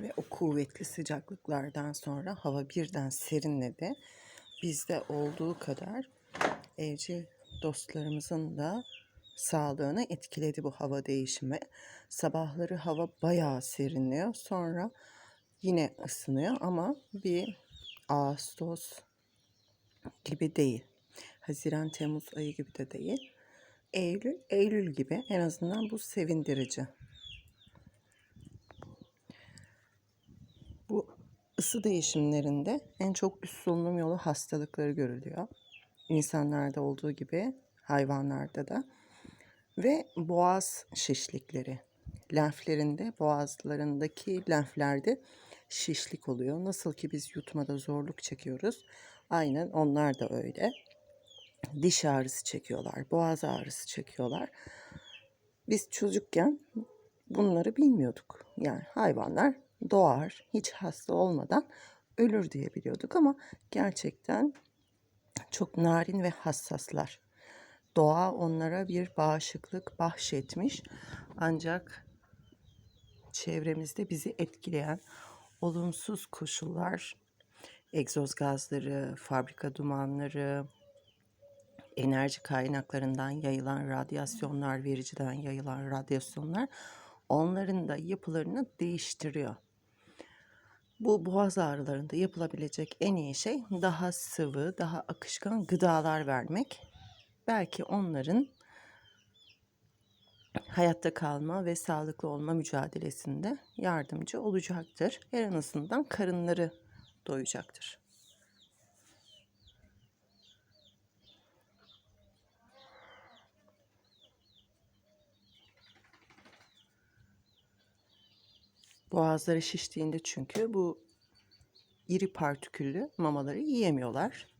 Ve o kuvvetli sıcaklıklardan sonra hava birden serinledi. Bizde olduğu kadar evcil dostlarımızın da sağlığını etkiledi bu hava değişimi. Sabahları hava bayağı serinliyor. Sonra yine ısınıyor ama bir Ağustos gibi değil. Haziran, Temmuz ayı gibi de değil. Eylül, Eylül gibi en azından bu sevindirici. Isı değişimlerinde en çok üst solunum yolu hastalıkları görülüyor. İnsanlarda olduğu gibi hayvanlarda da. Ve boğaz şişlikleri. Lenflerinde, boğazlarındaki lenflerde şişlik oluyor. Nasıl ki biz yutmada zorluk çekiyoruz. Aynen onlar da öyle. Diş ağrısı çekiyorlar, boğaz ağrısı çekiyorlar. Biz çocukken bunları bilmiyorduk. Yani hayvanlar doğar, hiç hasta olmadan ölür diye biliyorduk ama gerçekten çok narin ve hassaslar. Doğa onlara bir bağışıklık bahşetmiş. Ancak çevremizde bizi etkileyen olumsuz koşullar, egzoz gazları, fabrika dumanları, enerji kaynaklarından yayılan radyasyonlar, vericiden yayılan radyasyonlar onların da yapılarını değiştiriyor. Bu boğaz ağrılarında yapılabilecek en iyi şey daha sıvı, daha akışkan gıdalar vermek. Belki onların hayatta kalma ve sağlıklı olma mücadelesinde yardımcı olacaktır. En azından karınları doyacaktır. Boğazları şiştiğinde çünkü bu iri partiküllü mamaları yiyemiyorlar.